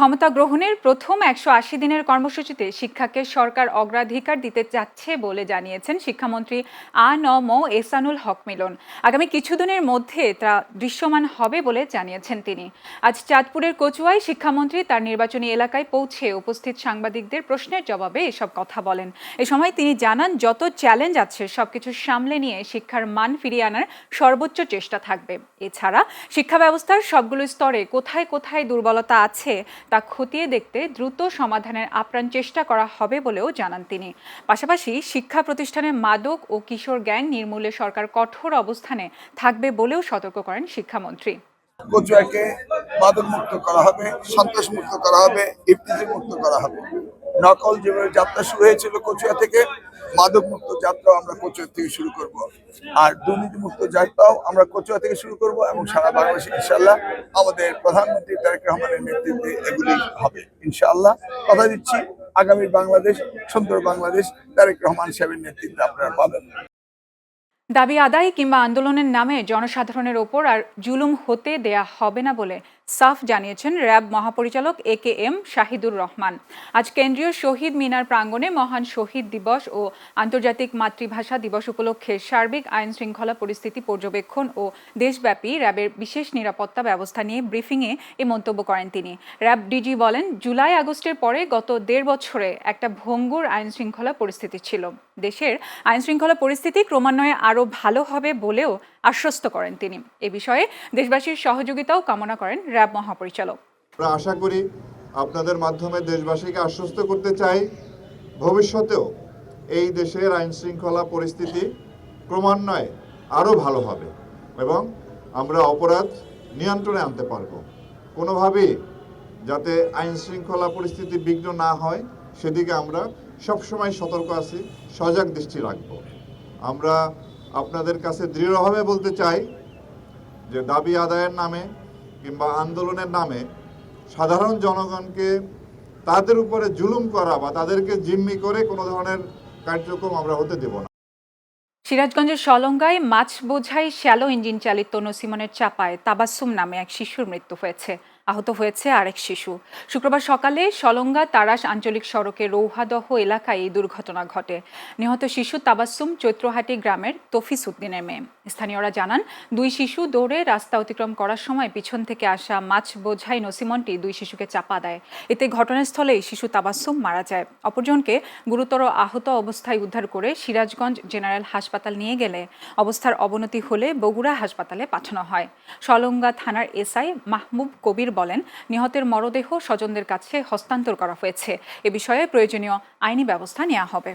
ক্ষমতা গ্রহণের প্রথম একশো আশি দিনের কর্মসূচিতে শিক্ষাকে সরকার অগ্রাধিকার দিতে যাচ্ছে বলে জানিয়েছেন শিক্ষামন্ত্রী আ ন ম এসানুল হক মিলন। আগামী কিছুদিনের মধ্যে তা দৃশ্যমান হবে বলে জানিয়েছেন তিনি। আজ চাঁদপুরের কচুয়ায় শিক্ষামন্ত্রী তার নির্বাচনী এলাকায় পৌঁছে উপস্থিত সাংবাদিকদের প্রশ্নের জবাবে এসব কথা বলেন। এ সময় তিনি জানান, যত চ্যালেঞ্জ আছে, সবকিছু সামলে নিয়ে শিক্ষার মান ফিরিয়ে আনার সর্বোচ্চ চেষ্টা থাকবে। এছাড়া শিক্ষা ব্যবস্থার সবগুলো স্তরে কোথায় কোথায় দুর্বলতা আছে তা খতিয়ে দেখতে দ্রুত সমাধানের আপ্রাণ চেষ্টা করা হবে বলেও জানান তিনি। পাশাপাশি শিক্ষা প্রতিষ্ঠানে মাদক ও কিশোর গ্যাং নির্মূলে সরকার কঠোর অবস্থানে থাকবে বলেও সতর্ক করেন শিক্ষামন্ত্রী। কচুয়াকে মাদক মুক্ত করা হবে সন্ত্রাস মুক্ত করা হবে ইফতিজি মুক্ত করা হবে। নকল যেভাবে যাত্রা শুরু হয়েছিল কচুয়া থেকে মাদক মুক্ত যাত্রাও আমরা কচুয়া থেকে শুরু করব। আর দুর্নীতি মুক্ত যাত্রাও আমরা কচুয়া থেকে শুরু করব এবং সারা বাংলাদেশে ইনশাল্লাহ আমাদের প্রধানমন্ত্রী তারেক রহমানের নেতৃত্বে এগুলি হবে। ইনশাআল্লাহ কথা দিচ্ছি, আগামী বাংলাদেশ, সুন্দর বাংলাদেশ, তারেক রহমান সাহেবের নেতৃত্বে আপনারা পাবেন। দাবি আদায় কিংবা আন্দোলনের নামে জনসাধারণের ওপর আর জুলুম হতে দেয়া হবে না বলে সাফ জানিয়েছেন র্যাব মহাপরিচালক A K M Shahidur Rahman. আজ কেন্দ্রীয় শহীদ মিনার প্রাঙ্গণে মহান শহীদ দিবস ও আন্তর্জাতিক মাতৃভাষা দিবস উপলক্ষে সার্বিক আইন শৃঙ্খলা পরিস্থিতি পর্যবেক্ষণ ও দেশব্যাপী র্যাবের বিশেষ নিরাপত্তা ব্যবস্থা নিয়ে ব্রিফিংয়ে এ মন্তব্য করেন তিনি। র্যাব ডিজি বলেন, জুলাই আগস্টের পরে গত দেড় বছরে একটা ভঙ্গুর আইন শৃঙ্খলা পরিস্থিতি ছিল। দেশের আইন শৃঙ্খলা পরিস্থিতি ক্রমান্বয়ে আরও ভালো হবে বলেও আশ্বস্ত করেন তিনি। এ বিষয়ে দেশবাসীর সহযোগিতাও কামনা করেন র্যাব মহাপরিচালক। আমরা আশা করি আপনাদের মাধ্যমে দেশবাসীকে আশ্বস্ত করতে চাই, ভবিষ্যতেও এই দেশের আইন শৃঙ্খলা পরিস্থিতি ক্রমান্বয়ে আরও ভালো হবে এবং আমরা অপরাধ নিয়ন্ত্রণে আনতে পারব। কোনোভাবেই যাতে আইন শৃঙ্খলা পরিস্থিতি বিঘ্ন না হয়, সেদিকে আমরা সবসময় সতর্ক আছি, সজাগ দৃষ্টি রাখব। আমরা আপনাদের কাছে দৃঢ়ভাবে বলতে চাই যে দাবি আদায়ের নামে কিংবা আন্দোলনের নামে সাধারণ জনগণকে তাদের উপরে জুলুম করা বা তাদেরকে জিম্মি করে কোনো ধরনের কার্যক্রম আমরা হতে দেব না। সিরাজগঞ্জের সলঙ্গায় মাছ বোঝাই শ্যালো ইঞ্জিন চালিত নসিমনের চাপায় তাবাসুম নামে এক শিশুর মৃত্যু হয়েছে। আহত হয়েছে আরেক শিশু। শুক্রবার সকালে সলঙ্গা তারাস আঞ্চলিক সড়কে রৌহাদহ এলাকায় এই দুর্ঘটনা ঘটে। নিহত শিশু তাবাসুম চৈত্রহাটি গ্রামের তফিস উদ্দিনের মেয়ে। স্থানীয়রা জানান, দুই শিশু দৌড়ে রাস্তা অতিক্রম করার সময় পিছন থেকে আসা মাছ বোঝাই নসিমনটি দুই শিশুকে চাপা দেয়। এতে ঘটনাস্থলেই শিশু তাবাসুম মারা যায়। অপরজনকে গুরুতর আহত অবস্থায় উদ্ধার করে সিরাজগঞ্জ জেনারেল হাসপাতাল নিয়ে গেলে অবস্থার অবনতি হলে বগুড়া হাসপাতালে পাঠানো হয়। সলঙ্গা থানার এসআই মাহমুব কবির বলেন, নিহতের মরদেহ স্বজনদের কাছে হস্তান্তর করা হয়েছে। এ বিষয়ে প্রয়োজনীয় আইনি ব্যবস্থা নেওয়া হবে।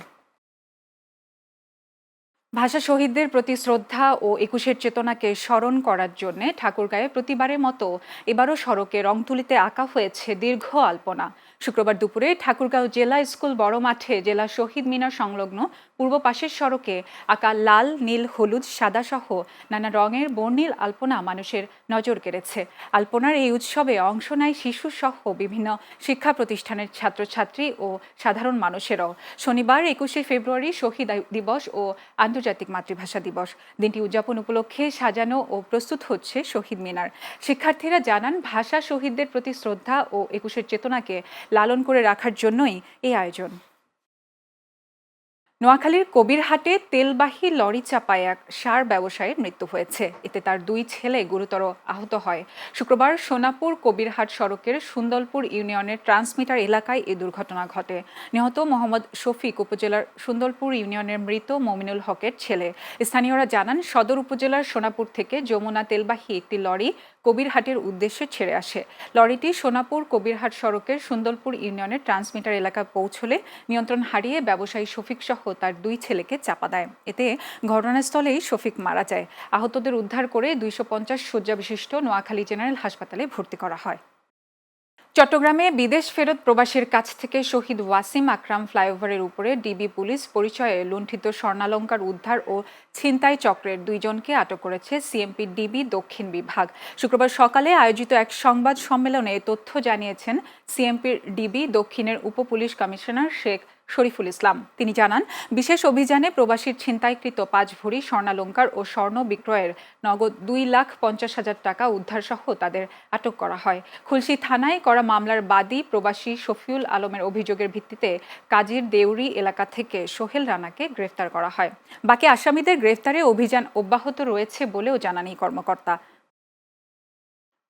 ভাষা শহীদদের প্রতি শ্রদ্ধা ও একুশের চেতনাকে স্মরণ করার জন্য ঠাকুরগাঁয়ে প্রতিবারের মতো এবারও সড়কে রংতুলিতে আঁকা হয়েছে দীর্ঘ আলপনা। শুক্রবার দুপুরে ঠাকুরগাঁও জেলা স্কুল বড় মাঠে জেলা শহীদ মিনার সংলগ্ন পূর্ব পাশের সড়কে আঁকা লাল, নীল, হলুদ, সাদা সহ নানা রঙের বর্ণিল আলপনা মানুষের নজর কেড়েছে। আলপনার এই উৎসবে অংশ নেয় শিশু সহ বিভিন্ন শিক্ষা প্রতিষ্ঠানের ছাত্রছাত্রী ও সাধারণ মানুষেরাও। শনিবার একুশে ফেব্রুয়ারি শহীদ দিবস ও আন্তর্জাতিক মাতৃভাষা দিবস। দিনটি উদযাপন উপলক্ষে সাজানো ও প্রস্তুত হচ্ছে শহীদ মিনার। শিক্ষার্থীরা জানান, ভাষা শহীদদের প্রতি শ্রদ্ধা ও একুশের চেতনাকে লালন করে রাখার জন্যই এই আয়োজন। নোয়াখালীর কবিরহাটে তেলবাহী লরি চাপায় এক সার ব্যবসায়ীর মৃত্যু হয়েছে। এতে তার দুই ছেলে গুরুতর আহত হয়। শুক্রবার সোনাপুর কবিরহাট সড়কের সুন্দরপুর ইউনিয়নের ট্রান্সমিটার এলাকায় এই দুর্ঘটনা ঘটে। নিহত মোহাম্মদ শফিক উপজেলার সুন্দরপুর ইউনিয়নের মৃত মমিনুল হকের ছেলে। স্থানীয়রা জানান, সদর উপজেলার সোনাপুর থেকে যমুনা তেলবাহী একটি লরি কবিরহাটের উদ্দেশ্যে ছেড়ে আসে। লরিটি সোনাপুর কবিরহাট সড়কের সুন্দরপুর ইউনিয়নের ট্রান্সমিটার এলাকায় পৌঁছলে নিয়ন্ত্রণ হারিয়ে ব্যবসায়ী শফিক সহ তার দুই ছেলেকে চাপা দেয়। এতে ঘটনাস্থলেই শফিক মারা যায়। আহতদের উদ্ধার করে দুইশো পঞ্চাশ শয্যা বিশিষ্ট নোয়াখালী জেনারেল হাসপাতালে ভর্তি করা হয়। চট্টগ্রামে বিদেশ ফেরত প্রবাসীর কাছ থেকে শহীদ ওয়াসিম আকরাম ফ্লাইওভারের উপরে ডিবি পুলিশ পরিচয়ে লুণ্ঠিত স্বর্ণালঙ্কার উদ্ধার ও ছিনতাই চক্রের দুইজনকে আটক করেছে সিএমপি ডিবি দক্ষিণ বিভাগ। শুক্রবার সকালে আয়োজিত এক সংবাদ সম্মেলনে তথ্য জানিয়েছেন সিএমপির ডিবি দক্ষিণের উপ পুলিশ কমিশনার শেখ শরীফুল ইসলাম। তিনি জানান, বিশেষ অভিযানে প্রবাসীর ছিনতাইকৃত পাঁচ ভরি স্বর্ণালঙ্কার ও স্বর্ণ বিক্রয়ের নগদ দুই লাখ পঞ্চাশ হাজার টাকা উদ্ধারসহ তাদের আটক করা হয়। খুলশী থানায় করা মামলার বাদী প্রবাসী শফিউল আলমের অভিযোগের ভিত্তিতে কাজীর দেউরি এলাকা থেকে সোহেল রানাকে গ্রেফতার করা হয়। বাকি আসামিদের গ্রেফতারে অভিযান অব্যাহত রয়েছে বলেও জানান এই কর্মকর্তা।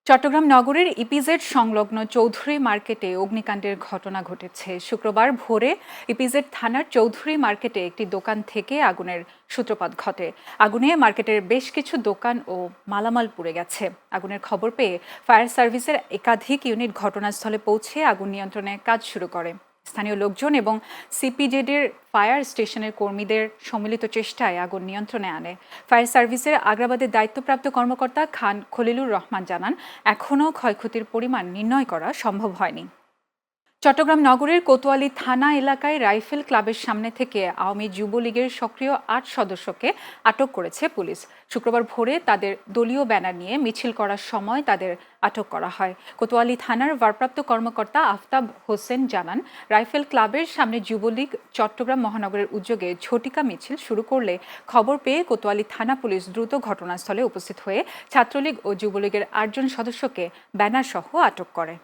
চট্টগ্রাম নগরের ইপিজেড সংলগ্ন চৌধুরী মার্কেটে অগ্নিকাণ্ডের ঘটনা ঘটেছে। শুক্রবার ভোরে ইপিজেড থানার চৌধুরী মার্কেটে একটি দোকান থেকে আগুনের সূত্রপাত ঘটে। আগুনে মার্কেটের বেশ কিছু দোকান ও মালামাল পুড়ে গেছে। আগুনের খবর পেয়ে ফায়ার সার্ভিসের একাধিক ইউনিট ঘটনাস্থলে পৌঁছে আগুন নিয়ন্ত্রণে কাজ শুরু করে। স্থানীয় লোকজন এবং সিপিজেডের ফায়ার স্টেশনের কর্মীদের সম্মিলিত চেষ্টায় আগুন নিয়ন্ত্রণে আনে। ফায়ার সার্ভিসের আগ্রাবাদের দায়িত্বপ্রাপ্ত কর্মকর্তা খান খলিলুর রহমান জানান, এখনও ক্ষয়ক্ষতির পরিমাণ নির্ণয় করা সম্ভব হয়নি। চট্টগ্রাম নগরের কোতোয়ালি থানা এলাকায় রাইফেল ক্লাবের সামনে থেকে আওয়ামী যুবলীগের সক্রিয় আট সদস্যকে আটক করেছে পুলিশ। শুক্রবার ভোরে তাদের দলীয় ব্যানার নিয়ে মিছিল করার সময় তাদের আটক করা হয়। কোতোয়ালি থানার ভারপ্রাপ্ত কর্মকর্তা আফতাব হোসেন জানান, রাইফেল ক্লাবের সামনে যুবলীগ চট্টগ্রাম মহানগরের উদ্যোগে ঝটিকা মিছিল শুরু করলে খবর পেয়ে কোতোয়ালি থানা পুলিশ দ্রুত ঘটনাস্থলে উপস্থিত হয়ে ছাত্রলীগ ও যুবলীগের আটজন সদস্যকে ব্যানারসহ আটক করে।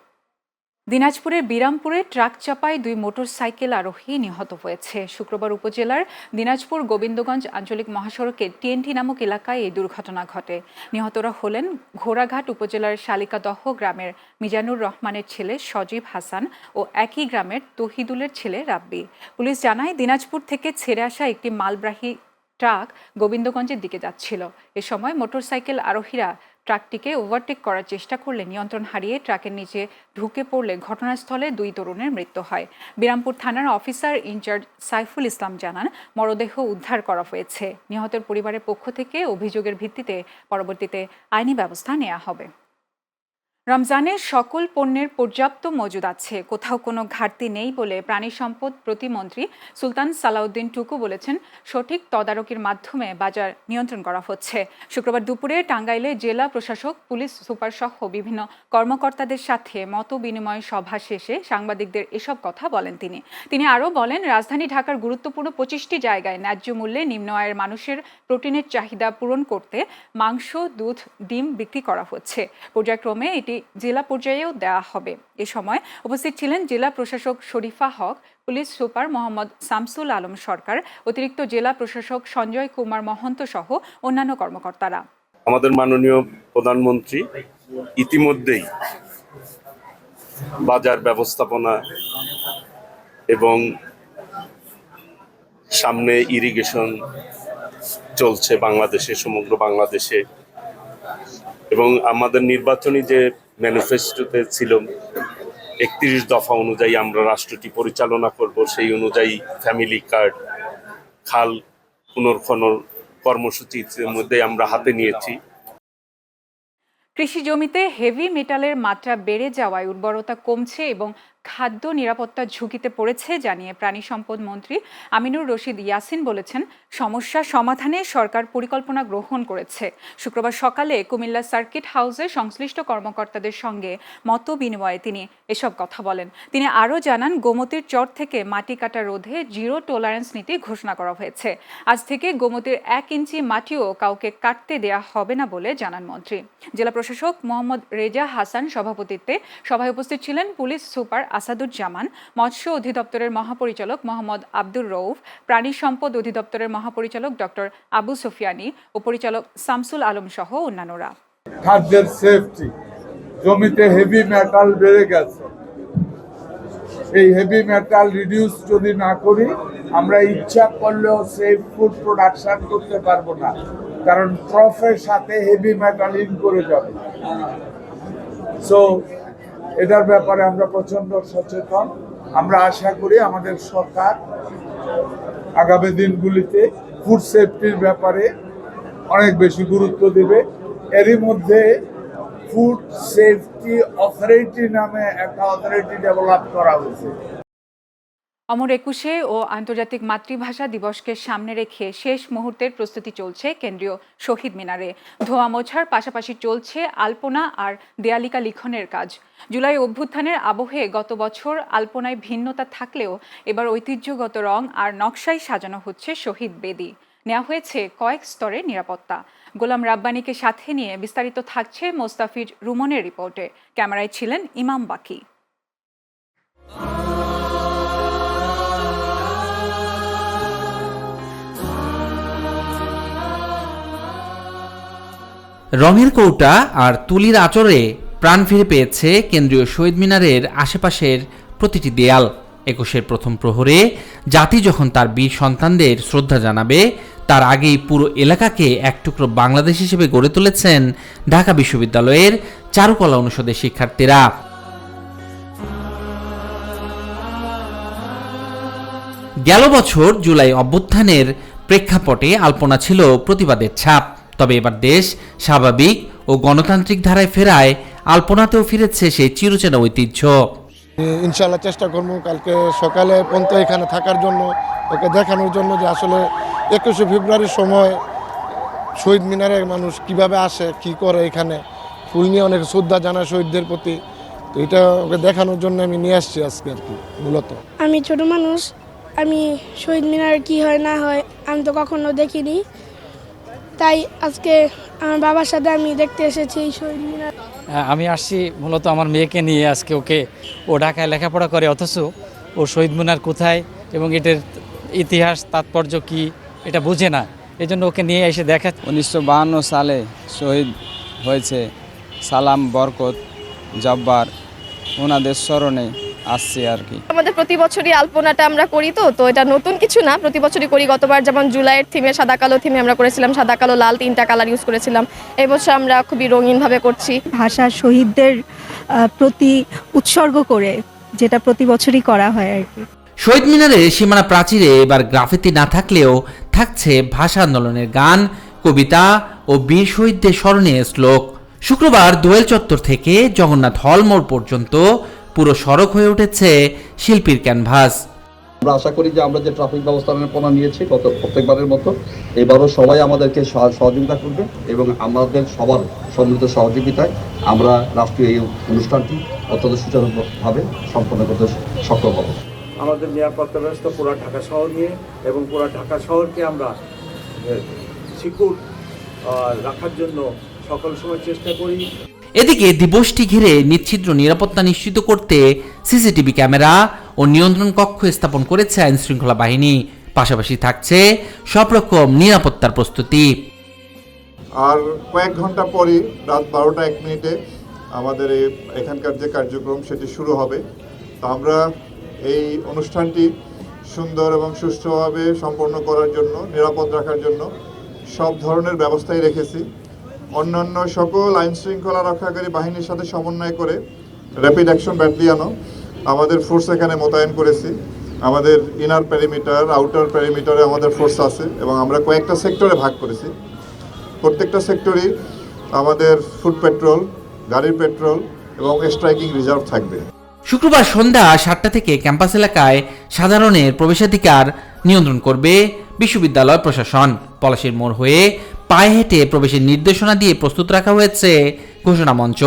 দিনাজপুরের বিরামপুরে ট্রাক চাপায় দুই মোটরসাইকেল আরোহী নিহত হয়েছে। শুক্রবার উপজেলার দিনাজপুর গোবিন্দগঞ্জ আঞ্চলিক মহাসড়কে টিএনটি নামক এলাকায় এই দুর্ঘটনা ঘটে। নিহতরা হলেন ঘোড়াঘাট উপজেলার শালিকাদহ গ্রামের মিজানুর রহমানের ছেলে সজীব হাসান ও একই গ্রামের তহিদুলের ছেলে রাব্বি। পুলিশ জানায়, দিনাজপুর থেকে ছেড়ে আসা একটি মালবাহী ট্রাক গোবিন্দগঞ্জের দিকে যাচ্ছিল। এ সময় মোটরসাইকেল আরোহীরা ট্রাকটিকে ওভারটেক করার চেষ্টা করলে নিয়ন্ত্রণ হারিয়ে ট্রাকের নিচে ঢুকে পড়লে ঘটনাস্থলে দুই তরুণের মৃত্যু হয়। বিরামপুর থানার অফিসার ইনচার্জ সাইফুল ইসলাম জানান, মরদেহ উদ্ধার করা হয়েছে। নিহতের পরিবারের পক্ষ থেকে অভিযোগের ভিত্তিতে পরবর্তীতে আইনি ব্যবস্থা নেওয়া হবে। রমজানের সকল পণ্যের পর্যাপ্ত মজুদ আছে। কোথাও কোনো ঘাটতি নেই বলে প্রাণী সম্পদ প্রতিমন্ত্রী সুলতান সালাউদ্দিন টুকু বলেছেন, সঠিক তদারকির মাধ্যমে বাজার নিয়ন্ত্রণ করা হচ্ছে। শুক্রবার দুপুরে টাঙ্গাইলে জেলা প্রশাসক, পুলিশ, সুপার সহ বিভিন্ন কর্মকর্তাদের সাথে মত বিনিময় সভা শেষে সাংবাদিকদের এসব কথা বলেন তিনি। তিনি আরও বলেন, রাজধানী ঢাকার গুরুত্বপূর্ণ পঁচিশটি জায়গায় ন্যায্য মূল্যে নিম্ন আয়ের মানুষের প্রোটিনের চাহিদা পূরণ করতে মাংস, দুধ, ডিম বিক্রি করা হচ্ছে। পর্যায়ক্রমে এটি জেলা পর্যায়েও দেওয়া হবে। এ সময় উপস্থিত ছিলেন জেলা প্রশাসক শরীফা হক, পুলিশ সুপার মোহাম্মদ শামসুল আলম সরকার, অতিরিক্ত জেলা প্রশাসক সঞ্জয় কুমার মহন্ত সহ অন্যান্য কর্মকর্তারা। আমাদের মাননীয় প্রধানমন্ত্রী ইতিমধ্যেই বাজার ব্যবস্থাপনা এবং সামনে ইরিগেশন চলছে বাংলাদেশে, সমগ্র বাংলাদেশে। এবং আমাদের নির্বাচনী যে ম্যানিফেস্টোতে ছিল একত্রিশ দফা অনুযায়ী আমরা রাষ্ট্রটি পরিচালনা করব, সেই অনুযায়ী ফ্যামিলি কার্ড, খাল পুনর্খনন কর্মসূচির মধ্যে আমরা হাতে নিয়েছি। কৃষি জমিতে হেভি মেটালের মাত্রা বেড়ে যাওয়ায় উর্বরতা কমছে এবং খাদ্য নিরাপত্তা ঝুঁকিতে পড়েছে, জানিয়ে প্রাণী সম্পদ মন্ত্রী আমিনুর রশিদ ইয়াসিন বলেছেন, সমস্যা সমাধানে সরকার পরিকল্পনা গ্রহণ করেছে। শুক্রবার সকালে কুমিল্লা সার্কিট হাউসে সংশ্লিষ্ট কর্মকর্তাদের সঙ্গে মত বিনিময়ে তিনি এসব কথা বলেন। তিনি আরও জানান, গোমতির চর থেকে মাটি কাটা রোধে জিরো টলারেন্স নীতি ঘোষণা করা হয়েছে। আজ থেকে গোমতির এক ইঞ্চি মাটিও কাউকে কাটতে দেয়া হবে না বলে জানান মন্ত্রী। জেলা প্রশাসক মোহাম্মদ রেজা হাসান সভাপতিত্বে সভায় উপস্থিত ছিলেন পুলিশ সুপার আসাদুজ্জামান, মৎস্য অধিদপ্তরের মহাপরিচালক মোহাম্মদ আব্দুর রৌফ প্রাণী সম্পদ অধিদপ্তরের মহাপরিচালক ডক্টর আবু সুফিয়ানি ও পরিচালক শামসুল আলম সহ অন্যান্যরা। খাদ্যের সেফটি জমিতে হেভি মেটাল বেড়ে গেছে। এই হেভি মেটাল রিডিউস যদি না করি, আমরা ইচ্ছা করলেও সেফ ফুড প্রোডাকশন করতে পারব না। কারণ ট্রফের সাথে হেভি মেটাল ইন করে যাবে। সো এটার ব্যাপারে আমরা প্রচণ্ড সচেতন। আমরা আশা করি আমাদের সরকার আগামী দিনগুলিতে ফুড সেফটির ব্যাপারে অনেক বেশি গুরুত্ব দেবে। এরই মধ্যে ফুড সেফটি অথরিটি নামে একটা অথরিটি ডেভেলপ করা হয়েছে। অমর একুশে ও আন্তর্জাতিক মাতৃভাষা দিবসকে সামনে রেখে শেষ মুহূর্তের প্রস্তুতি চলছে কেন্দ্রীয় শহীদ মিনারে। ধোয়া মোছার পাশাপাশি চলছে আলপনা আর দেয়ালিকা লিখনের কাজ। জুলাই অভ্যুত্থানের আবহে গত বছর আলপনায় ভিন্নতা থাকলেও এবার ঐতিহ্যগত রং আর নকশায় সাজানো হচ্ছে শহীদ বেদি। নেওয়া হয়েছে কয়েক স্তরের নিরাপত্তা। গোলাম রাব্বানীকে সাথে নিয়ে বিস্তারিত থাকছে মোস্তাফিজ রুমনের রিপোর্টে। ক্যামেরায় ছিলেন ইমাম বাকি। রঙের কৌটা আর তুলির আচরে প্রাণ ফিরে পেয়েছে কেন্দ্রীয় শহীদ মিনারের আশেপাশের প্রতিটি দেয়াল। একুশের প্রথম প্রহরে জাতি যখন তার বীর সন্তানদের শ্রদ্ধা জানাবে, তার আগেই পুরো এলাকাকে এক টুকরো বাংলাদেশ হিসেবে গড়ে তুলেছেন ঢাকা বিশ্ববিদ্যালয়ের চারুকলা অনুষদের শিক্ষার্থীরা। গেল বছর জুলাই অভ্যুত্থানের প্রেক্ষাপটে আলপনা ছিল প্রতিবাদের ছাপ। তবে এবার দেশ স্বাভাবিক ও গণতান্ত্রিক ধারায় ফেরায় আলপনাতেও ফিরেছে সেই চিরচেনা ঐতিহ্য। ইনশাল্লাহ চেষ্টা করব কালকে সকালে পর্যন্ত এখানে থাকার জন্য ওকে দেখানোর জন্য যে আসলে একুশে ফেব্রুয়ারির সময় শহীদ মিনারের মানুষ কীভাবে আসে কি করে এখানে ফুল নিয়ে অনেক শ্রদ্ধা জানায় শহীদদের প্রতি। তো এটা ওকে দেখানোর জন্য আমি নিয়ে আসছি আজকে আর কি মূলত। আমি ছোট মানুষ আমি শহীদ মিনার কি হয় না হয় আমি তো কখনো দেখিনি। তাই আজকে আমার বাবার সাথে আমি দেখতে এসেছি এই শহীদ মিনার। আমি আসছি মূলত আমার মেয়েকে নিয়ে আজকে ওকে ও ঢাকায় লেখাপড়া করে অথচ ও শহীদ মিনার কোথায় এবং এটার ইতিহাস তাৎপর্য কি এটা বুঝে না। এই জন্য ওকে নিয়ে এসে দেখা উনিশশো সালে শহীদ হয়েছে সালাম বরকত জব্বার। ওনাদের স্মরণে আসছে আর কি আমাদের প্রতি বছরই আলপনাটা আমরা করি তো তো এটা নতুন কিছু না। প্রতি বছরই করি গতবার যেমন জুলাইয়ের থিমে সাদা কালো থিমে আমরা করেছিলাম সাদা কালো লাল তিনটা কালার ইউজ করেছিলাম। এবছর আমরা খুবই রঙিনভাবে করছি। ভাষা শহীদদের প্রতি উৎসর্গ করে যেটা প্রতি বছরই করা হয় আর কি শহীদ মিনারের সীমানা প্রাচীরে এবার গ্রাফিতি না থাকলেও থাকছে ভাষা আন্দোলনের গান কবিতা ও বীর শহীদদের স্মরণে শ্লোক। শুক্রবার দোয়েল চত্বর থেকে জগন্নাথ হল মোড় পর্যন্ত পুরো সড়ক হয়ে উঠেছে শিল্পীর ক্যানভাস। আমরা আশা করি যে আমরা যে ট্রাফিক ব্যবস্থাপনা নিয়েছি গত প্রত্যেকবারের মতো এবারও সবাই আমাদেরকে সহ- সহযোগিতা করবে এবং আমাদের সবার সম্মিলিত সহযোগিতায় আমরা রাষ্ট্রীয় এই অনুষ্ঠানটি অত্যন্ত সুচারুভাবে সম্পন্ন করতে সক্ষম হব। আমাদের নিরাপত্তা ব্যবস্থা পুরো ঢাকা শহর নিয়ে এবং পুরো ঢাকা শহরকে আমরা সিকিউর রাখার জন্য সকল সময় চেষ্টা করি। এদিকে দিবসটি ঘিরে নিচ্ছিদ্র নিরাপত্তা নিশ্চিত করতে সিসিটিভি ক্যামেরা ও নিয়ন্ত্রণ কক্ষ স্থাপন করেছে আইন শৃঙ্খলা বাহিনী। পাশাপাশি থাকছে সব রকম নিরাপত্তার প্রস্তুতি। আর কয়েক ঘণ্টা পরই রাত বারোটা এক মিনিটে আমাদের এখানকার যে কার্যক্রম সেটি শুরু হবে। তো আমরা এই অনুষ্ঠানটি সুন্দর এবং সুষ্ঠুভাবে সম্পন্ন করার জন্য, নিরাপদ রাখার জন্য সব ধরনের ব্যবস্থাই রেখেছি। অন্যান্য সকল আইন শৃঙ্খলা রক্ষাকারী বাহিনীর সাথে সমন্বয় করে র্যাপিড অ্যাকশন ব্যাটালিয়ানও আমাদের ফোর্স এখানে মোতায়েন করেছি। আমাদের ইনার প্যারিমিটার আউটার প্যারিমিটারে আমাদের ফোর্স আছে এবং আমরা কয়েকটা সেক্টরে ভাগ করেছি। প্রত্যেকটা সেক্টরই আমাদের ফুড পেট্রোল গাড়ির পেট্রোল এবং স্ট্রাইকিং রিজার্ভ থাকবে। শুক্রবার সন্ধ্যা সাতটা থেকে ক্যাম্পাস এলাকায় সাধারণের প্রবেশাধিকার নিয়ন্ত্রণ করবে বিশ্ববিদ্যালয় প্রশাসন। পলাশির মোড় হয়ে পায়ে হেঁটে প্রবেশের নির্দেশনা দিয়ে প্রস্তুত রাখা হয়েছে ঘোষণা মঞ্চ।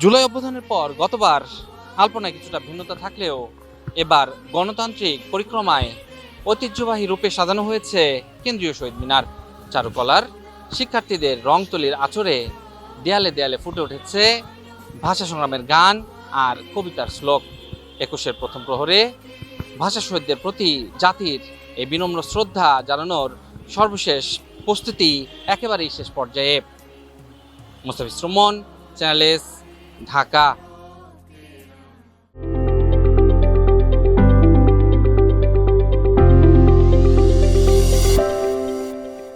জুলাই অভ্যুত্থানের পর গতবার আলপনায় কিছুটা ভিন্নতা থাকলেও এবার গণতান্ত্রিক পরিক্রমায় ঐতিহ্যবাহী রূপে সাজানো হয়েছে কেন্দ্রীয় শহীদ মিনার। চারুকলার শিক্ষার্থীদের রং তুলির আচরে দেয়ালে দেয়ালে ফুটে উঠেছে ভাষা সংগ্রামের গান আর কবিতার শ্লোক। একুশের প্রথম প্রহরে ভাষা শহীদদের প্রতি জাতির এই বিনম্র শ্রদ্ধা জানানোর সর্বশেষ প্রস্তুতি একেবারেই শেষ পর্যায়ে। মুস্তাফিজ সুমন চ্যানেল ঢাকা